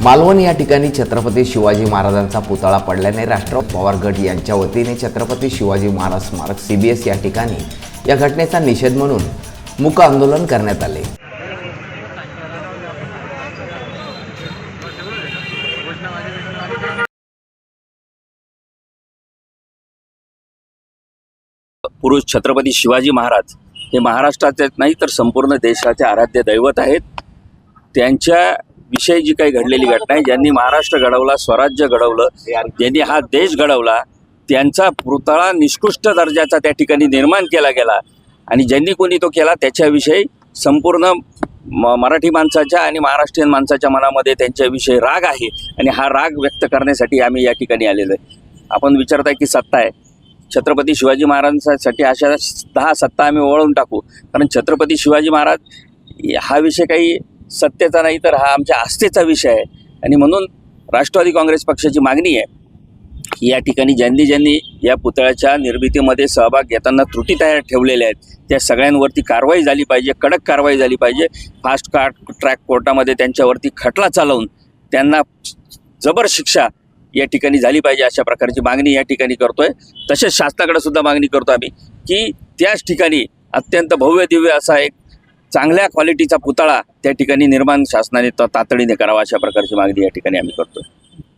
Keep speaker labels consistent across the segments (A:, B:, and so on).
A: मालवण या ठिकाणी छत्रपती शिवाजी महाराजांचा पुतळा पडल्याने राष्ट्रवादी पवार गट यांच्या वतीने छत्रपती शिवाजी महाराज स्मारक सीबीएस या ठिकाणी या घटनेचा निषेध म्हणून मूक आंदोलन करण्यात आले.
B: पुरुष छत्रपती शिवाजी महाराज हे महाराष्ट्राचे नाही तर संपूर्ण देशाचे आराध्य दैवत आहेत. त्यांच्या विषय जी काही घडलेली घटना आहे ज्यांनी महाराष्ट्र घडवला स्वराज्य घडवलं ज्यांनी हा देश घडवला त्यांचा पुतळा निष्कृष्ट दर्जाचा त्या ठिकाणी निर्माण केला गेला. आणि ज्यांनी कोणी तो केला त्याच्याविषयी संपूर्ण म मराठी माणसाच्या आणि महाराष्ट्रीयन माणसाच्या मनामध्ये त्यांच्याविषयी राग आहे. आणि हा राग व्यक्त करण्यासाठी आम्ही या ठिकाणी आलेलो आहे. आपण विचारताय की सत्ता आहे. छत्रपती शिवाजी महाराजांसाठी अशा दहा सत्ता आम्ही ओळून टाकू. कारण छत्रपती शिवाजी महाराज हा विषय काही सत्तेचा नाही तर हा आमच्या आस्थेचा विषय आहे. आणि म्हणून राष्ट्रवादी काँग्रेस पक्षाची मागणी आहे की या ठिकाणी ज्यांनी ज्यांनी या पुतळ्याच्या निर्मितीमध्ये सहभाग घेताना त्रुटी तयार ठेवलेल्या आहेत त्या सगळ्यांवरती कारवाई झाली पाहिजे कडक कारवाई झाली पाहिजे. फास्ट कार्ड ट्रॅक कोर्टामध्ये त्यांच्यावरती खटला चालवून त्यांना जबर शिक्षा या ठिकाणी झाली पाहिजे अशा प्रकारची मागणी या ठिकाणी करतोय. तसेच शासनाकडे सुद्धा मागणी करतो आम्ही की त्याच ठिकाणी अत्यंत भव्य दिव्य असा एक चांगल्या क्वालिटीचा पुतळा त्या ठिकाणी निर्माण शासनाने तातडीने करावा अशा प्रकारची मागणी या ठिकाणी आम्ही करतोय.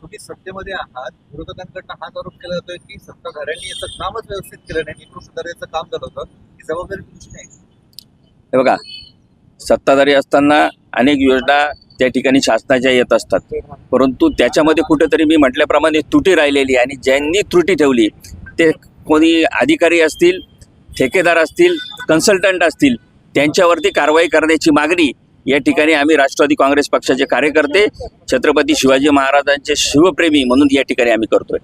C: तुम्ही सत्तेमध्ये आहात विरोधकांकडनं हाच आरोप केला जातोय की सत्ताधाऱ्यांनी याचं कामच व्यवस्थित केलं नाही काम झालं होतं ही जबाबदारी तुमची नाही
B: हे बघा सत्ताधारी असताना अनेक योजना त्या ठिकाणी शासनाच्या येत असतात. परंतु त्याच्यामध्ये कुठेतरी मी म्हटल्याप्रमाणे त्रुटी राहिलेली आणि ज्यांनी त्रुटी ठेवली ते कोणी अधिकारी असतील ठेकेदार असतील कन्सल्टंट असतील त्यांच्यावरती कारवाई करण्याची मागणी या ठिकाणी आम्ही राष्ट्रवादी काँग्रेस पक्षाचे कार्यकर्ते छत्रपती शिवाजी महाराजांचे शिवप्रेमी म्हणून या ठिकाणी आम्ही करतोय.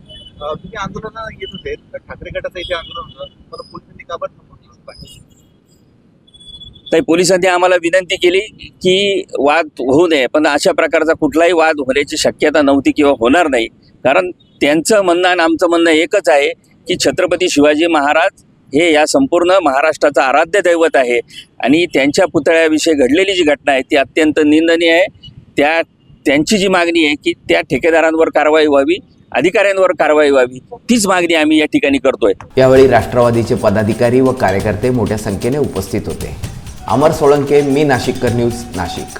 B: तर पोलिसांनी आम्हाला विनंती केली की वाद होऊ नये पण अशा प्रकारचा कुठलाही वाद होण्याची शक्यता नव्हती किंवा होणार नाही. कारण त्यांचं म्हणणं आणि आमचं म्हणणं एकच आहे की छत्रपती शिवाजी महाराज हे या संपूर्ण महाराष्ट्राचं आराध्य दैवत आहे. आणि त्यांच्या पुतळ्याविषयी घडलेली जी घटना आहे ती अत्यंत निंदनीय आहे. त्या त्यांची जी मागणी आहे की त्या ठेकेदारांवर कारवाई व्हावी अधिकाऱ्यांवर कारवाई व्हावी तीच मागणी आम्ही या ठिकाणी करतोय.
A: यावेळी राष्ट्रवादीचे पदाधिकारी व कार्यकर्ते मोठ्या संख्येने उपस्थित होते. अमर सोळंके मी नाशिककर न्यूज नाशिक.